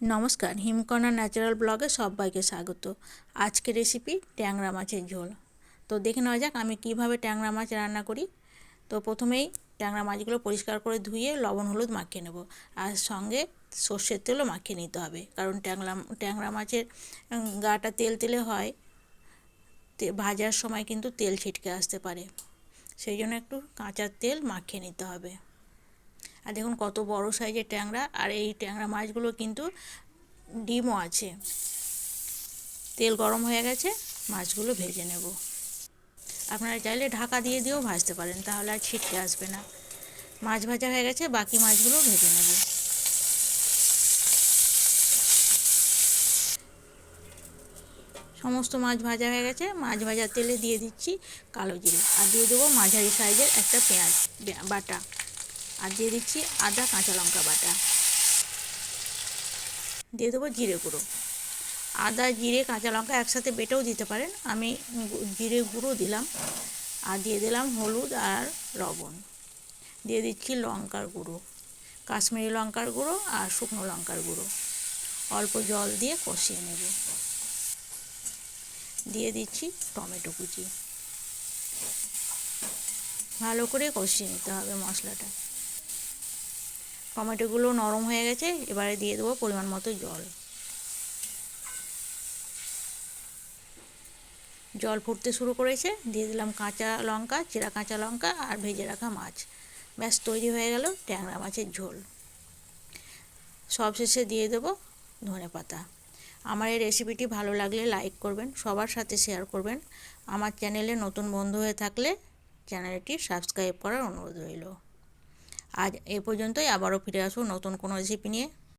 নমস্কার হিমকণা ন্যাচারাল ব্লগে সবাইকে স্বাগত। আজকের রেসিপি ট্যাংরা মাছের ঝোল। তো দেখে নেওয়া যাক আমি কীভাবে ট্যাংরা মাছ রান্না করি। তো প্রথমেই ট্যাংরা মাছগুলো পরিষ্কার করে ধুয়ে লবণ, হলুদ মাখিয়ে নেব। আর সঙ্গে সর্ষের তেলও মাখিয়ে নিতে হবে। কারণ ট্যাংরা ট্যাংরা মাছের গাটা তেল তেলে হয়। ভাজার সময় কিন্তু তেল ছিটকে আসতে পারে। সেই জন্য একটু কাঁচা তেল মাখিয়ে নিতে হবে। আর দেখুন কত বড় সাইজের ট্যাংরা, আর এই ট্যাংরা মাছগুলো কিন্তু ডিমও আছে। তেল গরম হয়ে গেছে, মাছগুলো ভেজে নেব। আপনারা চাইলে ঢাকা দিয়ে দিয়েও ভাজতে পারেন, তাহলে আর ছিটকে আসবে না। মাছ ভাজা হয়ে গেছে, বাকি মাছগুলো ভেজে নেব। সমস্ত মাছ ভাজা হয়ে গেছে, মাছ ভাজার তেলে দিয়ে দিচ্ছি কালো জিরে। আর দিয়ে দেবো মাঝারি সাইজের একটা পেঁয়াজ, বাটা। আর দিয়ে দিচ্ছি আদা কাঁচা লঙ্কা বাটা। দিয়ে দেবো জিরে গুঁড়ো। আদা, জিরে, কাঁচা লঙ্কা একসাথে বেটেও দিতে পারেন। আমি জিরে গুঁড়ো দিলাম। আর দিয়ে দিলাম হলুদ আর লবণ। দিয়ে দিচ্ছি লঙ্কার গুঁড়ো। কাশ্মীরি লঙ্কার গুঁড়ো আর শুকনো লঙ্কার গুঁড়ো। অল্প জল দিয়ে কষিয়ে নেব। দিয়ে দিচ্ছি টমেটো কুচি। ভালো করে কষিয়ে নিতে হবে মশলাটা। টমেটোগুলো নরম হয়ে গেছে, এবারে দিয়ে দেবো পরিমাণ মতো জল। জল ফুটতে শুরু করেছে, দিয়ে দিলাম কাঁচা লঙ্কা, চেরা কাঁচা লঙ্কা আর ভেজে রাখা মাছ। ব্যাস, তৈরি হয়ে গেল ট্যাংরা মাছের ঝোল। সবশেষে দিয়ে দেবো ধনে পাতা। আমার এই রেসিপিটি ভালো লাগলে লাইক করবেন, সবার সাথে শেয়ার করবেন। আমার চ্যানেলে নতুন বন্ধু হয়ে থাকলে চ্যানেলটি সাবস্ক্রাইব করার অনুরোধ রইল। আজ এ পর্যন্তই আবারও ফিরে আসব নতুন কোনো রেসিপি নিয়ে।